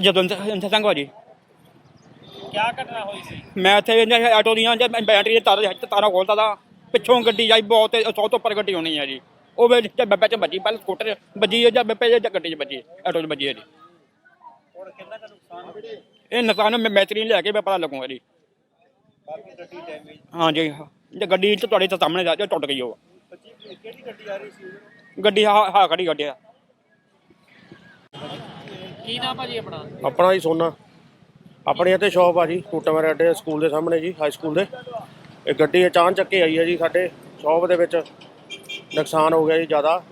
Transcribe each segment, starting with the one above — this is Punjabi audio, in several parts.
ਜਦੋਂ ਸਿੰਘ ਭਾਜੀ ਕਿਆ ਘਟਨਾ ਹੋਈ ਸੀ? ਮੈਂ ਇੱਥੇ ਇਹਨਾਂ ਆਟੋ ਦੀਆਂ ਜਾਂ ਬੈਟਰੀ ਦੇ ਤਾਰ ਤਾਰਾਂ ਖੋਲਦਾ ਤਾ ਪਿੱਛੋਂ ਗੱਡੀ ਆਈ ਬਹੁਤ ਤੇ 100 ਤੋਂ ਉੱਪਰ ਗੱਡੀ ਹੋਣੀ ਹੈ ਜੀ। ਉਹ ਵਿੱਚ ਬੱਬੇ ਚ ਵੱਜੀ ਪਹਿਲਾਂ ਸਕੂਟਰ ਵੱਜੀ ਜਾਂ ਬੱਬੇ ਜਾਂ ਗੱਡੀ 'ਚ ਵੱਜੀ ਆਟੋ 'ਚ ਵੱਜੀ ਹੈ ਜੀ। ਹੁਣ ਕਿੰਨਾ ਕੁ ਨੁਕਸਾਨ ਇਹ ਨੁਕਸਾਨ ਮੈਂ ਮੈਤਰੀ ਲੈ ਕੇ ਮੈਂ ਪਤਾ ਲੱਗੂਗਾ ਜੀ। ਕਾਫੀ ਗੱਡੀ ਡੈਮੇਜ ਹਾਂ ਜੇ ਗੱਡੀ ਤੇ ਤੁਹਾਡੇ ਸਾਹਮਣੇ ਜਾ ਕੇ ਟੁੱਟ ਗਈ ਉਹ। ਕਿਹੜੀ ਗੱਡੀ ਆ ਰਹੀ ਸੀ? ਗੱਡੀ ਹਾਂ ਹਾਂ ਖੜੀ ਗੱਡੀ ਆ। ਕੀ ਨਾਮ ਭਾਜੀ ਆਪਣਾ? ਆਪਣਾ ਹੀ ਸੋਨਾ। ਆਪਣੀ ਇੱਥੇ ਸ਼ਾਪ ਆ ਜੀ ਟੂਟਾ ਅੱਡੇ ਸਕੂਲ ਦੇ ਸਾਹਮਣੇ ਜੀ ਹਾਈ ਸਕੂਲ ਦੇ। ਇਹ ਗੱਡੀ ਅਚਾਨਕ ਚੱਕੇ ਆਈ ਹੈ ਜੀ ਸਾਡੇ ਸ਼ਾਪ ਦੇ ਵਿੱਚ। ਨੁਕਸਾਨ ਹੋ ਗਿਆ ਜੀ ਜ਼ਿਆਦਾ।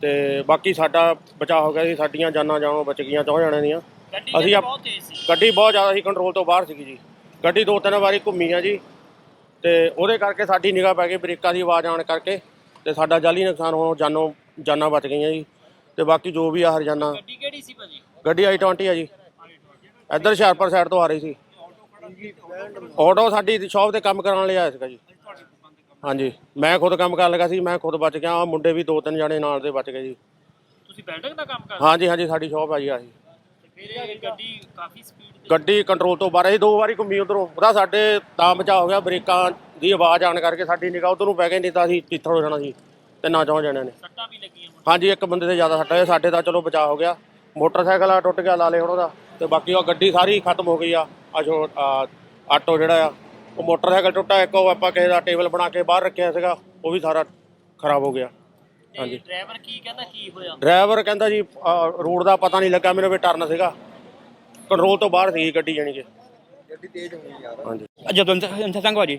ਤੇ ਬਾਕੀ ਸਾਡਾ ਬਚਾਅ ਹੋ ਗਿਆ ਜੀ ਸਾਡੀਆਂ ਜਾਨਾਂ ਜਾਨੋਂ ਬਚ ਗਈਆਂ ਚੌਂ ਜਣਿਆਂ ਦੀਆਂ। ਅਸੀਂ ਆਪ- ਬਹੁਤ ਤੇਜ਼ ਸੀ। ਗੱਡੀ ਬਹੁਤ ਜ਼ਿਆਦਾ ਸੀ ਕੰਟਰੋਲ ਤੋਂ ਬਾਹਰ ਸੀਗੀ ਜੀ। ਗੱਡੀ ਦੋ ਤਿੰਨ ਵਾਰੀ ਘੁੰਮੀ ਆ ਜੀ। ਤੇ ਉਹਦੇ ਕਰਕੇ ਸਾਡੀ ਨਿਗਾਹ ਪੈ ਗਈ ਬ੍ਰੇਕਾਂ ਦੀ ਆਵਾਜ਼ ਆਉਣ ਕਰਕੇ। ਤੇ ਸਾਡਾ ਜਾਲੀ ਨੁਕਸਾਨ ਹੋਣੋਂ ਜਾਨੋਂ ਜਾਨਾਂ ਬਚ ਗਈਆਂ ਜੀ। ਤੇ ਬਾਕੀ ਜੋ ਵੀ ਆ ਹਰਜਾਨਾ ਗੱਡੀ ਕਿਹੜੀ ਸੀ ਭਾਜੀ ਗੱਡੀ ਆਈ 20 ਆ ਜੀ। ਇੱਧਰ ਹੁਸ਼ਿਆਰਪੁਰ ਸਾਈਡ ਤੋਂ ਆ ਰਹੀ ਸੀ। ਆਟੋ ਸਾਡੀ ਸ਼ਾਪ ਤੇ ਕੰਮ ਕਰਾਉਣ ਲਈ ਆਇਆ ਸੀਗਾ ਜੀ। ਹਾਂਜੀ ਮੈਂ ਖੁਦ ਕੰਮ ਕਰਨ ਲੱਗਾ ਸੀ ਮੈਂ ਖੁਦ ਬਚ ਗਿਆ ਆ ਮੁੰਡੇ ਵੀ ਦੋ ਤਿੰਨ ਜਣੇ ਨਾਲ ਦੇ ਬਚ ਗਏ ਜੀ। ਤੁਸੀਂ ਬੈਲਡਿੰਗ ਦਾ ਕੰਮ ਕਰਦੇ? ਹਾਂਜੀ ਹਾਂਜੀ ਸਾਡੀ ਸ਼ਾਪ ਆ ਜੀ ਆਹੀ। ਗੱਡੀ ਕਾਫੀ ਸਪੀਡ ਤੇ ਗੱਡੀ ਕੰਟਰੋਲ ਤੋਂ ਬਾਹਰ ਅਸੀਂ ਦੋ ਵਾਰੀ ਘੁੰਮੀ ਉਧਰੋਂ। ਉਹਦਾ ਸਾਡੇ ਤਾਂ ਬਚਾਅ ਹੋ ਗਿਆ ਬ੍ਰੇਕਾਂ ਦੀ ਆਵਾਜ਼ ਆਣ ਕਰਕੇ ਸਾਡੀ ਨਿਗਾਹ ਉਧਰ ਨੂੰ ਪੈ ਗਈ ਨਹੀਂ ਤਾਂ ਅਸੀਂ ਤਿੱਥੜ ਹੋ ਜਾਣਾ ਸੀ ਤੇ ਨਾ ਚੌਂ ਜਣਿਆਂ ਨੇ। ਸੱਟਾਂ ਵੀ ਲੱਗੀਆਂ ਹਾਂਜੀ ਇੱਕ ਬੰਦੇ ਤੇ ਜ਼ਿਆਦਾ ਸੱਟ ਹੋਇਆ ਸਾਡੇ ਤਾਂ ਚਲੋ ਬਚਾਅ ਹੋ ਗਿਆ। ਮੋਟਰਸਾਈਕਲ ਆ ਟੁੱਟ ਗਿਆ ਲਾਲੇ ਹੁਣ ਉਹਦਾ। ਤੇ ਬਾਕੀ ਉਹ ਗੱਡੀ ਸਾਰੀ ਖਤਮ ਹੋ ਗਈ ਆ ਆ ਜੋ ਆ, ਆਟੋ ਜਿਹੜਾ ਆ ਉਹ ਮੋਟਰਸਾਈਕਲ ਟੁੱਟਾ ਇੱਕ ਉਹ ਆਪਾਂ ਕਿਸੇ ਦਾ ਟੇਬਲ ਬਣਾ ਕੇ ਬਾਹਰ ਰੱਖਿਆ ਸੀਗਾ ਉਹ ਵੀ ਸਾਰਾ ਖਰਾਬ ਹੋ ਗਿਆ। ਹਾਂਜੀ। ਡਰਾਈਵਰ ਕੀ ਕਹਿੰਦਾ ਕੀ ਹੋਇਆ? ਡਰਾਈਵਰ ਕਹਿੰਦਾ ਜੀ ਰੋਡ ਦਾ ਪਤਾ ਨਹੀਂ ਲੱਗਾ ਮੈਨੂੰ ਵੀ ਟਰਨ ਸੀਗਾ। ਕੰਟਰੋਲ ਤੋਂ ਬਾਹਰ ਸੀ ਗੱਡੀ ਜਾਣੀ ਕਿ। ਗੱਡੀ ਤੇਜ਼ ਹੋਈ ਯਾਰ। ਹਾਂਜੀ। ਜਦੋਂ ਸਿੰਘ ਭਾਜੀ।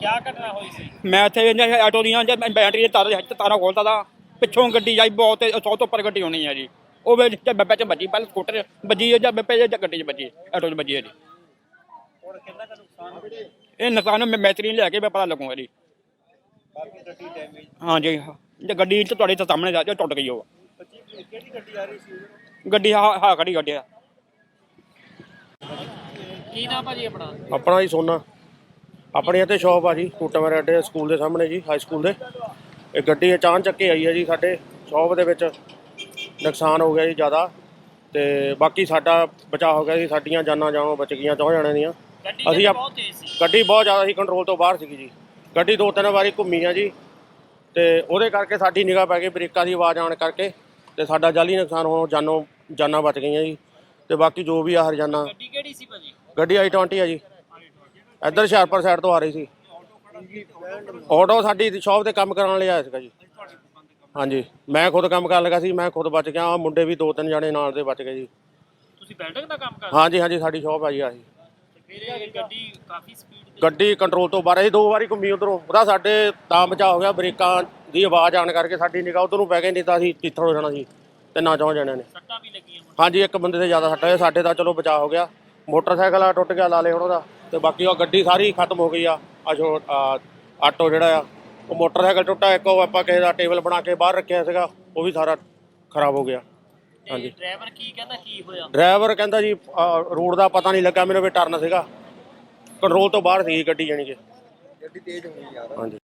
ਕਿਆ ਘਟਨਾ ਹੋਈ ਸੀ? ਮੈਂ ਇੱਥੇ ਆਟੋ ਦੀਆਂ ਜਾਂ ਬੈਟਰੀ ਦੇ ਤਾਰ ਤਾਰਾਂ ਖੋਲਦਾ ਤਾ ਪਿੱਛੋਂ ਗੱਡੀ ਆਈ ਬਹੁਤ ਤੇ 100 ਤੋਂ ਉੱਪਰ ਗੱਡੀ ਹੋਣੀ ਹੈ ਜੀ। ਉਹ ਵਿੱਚ ਬੱਬੇ ਚ ਵੱਜੀ ਪਹਿਲਾਂ ਸਕੂਟਰ 'ਚ ਵੱਜੀ ਹੈ ਜਾਂ ਬੱਬੇ ਜਾਂ ਗੱਡੀ 'ਚ ਵੱਜੀ ਆਟੋ 'ਚ ਵੱਜੀ ਹੈ ਜੀ ਹੁਣ ਕਿੰਨਾ ਕੁ ਨੁਕਸਾਨ ਹੋਇਆ? ਇਹ ਨੁਕਸਾਨ ਮੈਂ ਮੈਤਰੀ ਲੈ ਕੇ ਮੈਂ ਪਤਾ ਲੱਗੂਗਾ ਜੀ ਕਾਫੀ ਗੱਡੀ ਡੈਮੇਜ ਹਾਂਜੀ ਹਾਂ ਜੇ ਗੱਡੀ ਤੇ ਤੁਹਾਡੇ ਤਾਂ ਸਾਹਮਣੇ ਜਾ ਕੇ ਟੁੱਟ ਗਈ ਉਹ ਕਿਹੜੀ ਗੱਡੀ ਆ ਰਹੀ ਸੀ? ਗੱਡੀ ਹਾਂ ਹਾਂ ਖੜੀ ਗੱਡੀ ਆ। ਕੀ ਨਾਮ ਭਾਜੀ ਆਪਣਾ? ਆਪਣਾ ਹੀ ਸੋਨਾ। ਆਪਣੀ ਇੱਥੇ ਸ਼ਾਪ ਆ ਜੀ ਟੂਟਾ ਅੱਡੇ ਸਕੂਲ ਦੇ ਸਾਹਮਣੇ ਜੀ ਹਾਈ ਸਕੂਲ ਦੇ। ਇਹ ਗੱਡੀ ਅਚਾਨਕ ਚੱਕੇ ਆਈ ਹੈ ਜੀ ਸਾਡੇ ਸ਼ਾਪ ਦੇ ਵਿੱਚ। ਨੁਕਸਾਨ ਹੋ ਗਿਆ ਜੀ ਜ਼ਿਆਦਾ। ਤੇ ਬਾਕੀ ਸਾਡਾ ਬਚਾਅ ਹੋ ਗਿਆ ਜੀ। ਸਾਡੀਆਂ ਜਾਨਾਂ ਜਾਨੋਂ ਬਚ ਗਈਆਂ ਚੌਂ ਜਣਿਆਂ ਦੀਆਂ। ਗੱਡੀ ਅਸੀਂ ਆਪ- ਬਹੁਤ ਤੇਜ਼ ਸੀ। ਗੱਡੀ ਬਹੁਤ ਜ਼ਿਆਦਾ ਸੀ ਕੰਟਰੋਲ ਤੋਂ ਬਾਹਰ ਸੀਗੀ ਜੀ। ਗੱਡੀ ਦੋ ਤਿੰਨ ਵਾਰੀ ਘੁੰਮੀ ਆ ਜੀ। ਤੇ ਉਹਦੇ ਕਰਕੇ ਸਾਡੀ ਨਿਗਾਹ ਪੈ ਗਈ ਬ੍ਰੇਕਾਂ ਦੀ ਆਵਾਜ਼ ਆਉਣ ਕਰਕੇ। ਤੇ ਸਾਡਾ ਜਾਲੀ ਨੁਕਸਾਨ ਹੋਣੋਂ ਜਾਨੋਂ ਜਾਨਾਂ ਬਚ ਗਈਆਂ ਜੀ। ਤੇ ਬਾਕੀ ਜੋ ਵੀ ਆ ਹਰਜਾਨਾ ਗੱਡੀ ਕਿਹੜੀ ਸੀ ਭਾਜੀ? ਗੱਡੀ ਆਈ 20 ਆ ਜੀ। ਇੱਧਰ ਹੁਸ਼ਿਆਰਪੁਰ ਸਾਈਡ ਤੋਂ ਆ ਰਹੀ ਸੀ। ਆਟੋ ਸਾਡੀ ਸ਼ਾਪ ਤੇ ਕੰਮ ਕਰਾਉਣ ਲਈ ਆਇਆ ਸੀਗਾ ਜੀ। ਹਾਂਜੀ। ਮੈਂ ਖੁਦ ਕੰਮ ਕਰਨ ਲੱਗਾ ਸੀ ਮੈਂ ਖੁਦ ਬਚ ਗਿਆ ਆ ਮੁੰਡੇ ਵੀ ਦੋ ਤਿੰਨ ਜਣੇ ਨਾਲ ਦੇ ਬਚ ਗਏ ਜੀ। ਤੁਸੀਂ ਬੈਲਡਿੰਗ ਦਾ ਕੰਮ ਕਰਦੇ? ਹਾਂਜੀ ਹਾਂਜੀ ਸਾਡੀ ਸ਼ਾਪ ਆ ਜੀ ਆਹੀ। ਤੇ ਫਿਰ ਇਹ ਗੱਡੀ ਕਾਫੀ ਸਪੀਡ ਤੇ ਗੱਡੀ ਕੰਟਰੋਲ ਤੋਂ ਬਾਹਰ ਅਸੀਂ ਦੋ ਵਾਰੀ ਘੁੰਮੀ ਉਧਰੋਂ। ਉਹਦਾ ਸਾਡੇ ਤਾਂ ਬਚਾਅ ਹੋ ਗਿਆ ਬ੍ਰੇਕਾਂ ਦੀ ਆਵਾਜ਼ ਆਣ ਕਰਕੇ ਸਾਡੀ ਨਿਗਾਹ ਉਧਰ ਨੂੰ ਪੈ ਗਈ ਨਹੀਂ ਤਾਂ ਅਸੀਂ ਤਿੱਥੜ ਹੋ ਜਾਣਾ ਸੀ ਤੇ ਨਾ ਚੌਂ ਜਣਿਆਂ ਨੇ। ਸੱਟਾਂ ਵੀ ਲੱਗੀਆਂ ਹੁਣ ਹਾਂਜੀ ਇੱਕ ਬੰਦੇ ਤੇ ਜ਼ਿਆਦਾ ਸੱਟ ਹੋਇਆ ਸਾਡੇ ਤਾਂ ਚਲੋ ਬਚਾਅ ਹੋ ਗਿਆ। ਮੋਟਰਸਾਈਕਲ ਆ ਟੁੱਟ ਗਿਆ ਲਾਲੇ ਹੁਣ ਉਹਦਾ। ਤੇ ਬਾਕੀ ਉਹ ਗੱਡੀ ਸਾਰੀ ਖਤਮ ਹੋ ਗਈ ਆ ਆ ਜੋ ਆ, ਆਟੋ ਜਿਹੜਾ ਆ ਉਹ ਮੋਟਰਸਾਈਕਲ ਟੁੱਟਾ ਇੱਕ ਉਹ ਆਪਾਂ ਕਿਸੇ ਦਾ ਟੇਬਲ ਬਣਾ ਕੇ ਬਾਹਰ ਰੱਖਿਆ ਸੀਗਾ ਉਹ ਵੀ ਸਾਰਾ ਖਰਾਬ ਹੋ ਗਿਆ। ਹਾਂਜੀ। ਡਰਾਈਵਰ ਕੀ ਕਹਿੰਦਾ ਕੀ ਹੋਇਆ? ਡਰਾਈਵਰ ਕਹਿੰਦਾ ਜੀ ਰੋਡ ਦਾ ਪਤਾ ਨਹੀਂ ਲੱਗਾ ਮੈਨੂੰ ਵੀ ਟਰਨ ਸੀਗਾ। ਕੰਟਰੋਲ ਤੋਂ ਬਾਹਰ ਸੀ ਗੱਡੀ ਜਾਣੀ ਕਿ। ਗੱਡੀ ਤੇਜ਼ ਹੋਈ ਯਾਰ। ਹਾਂਜੀ।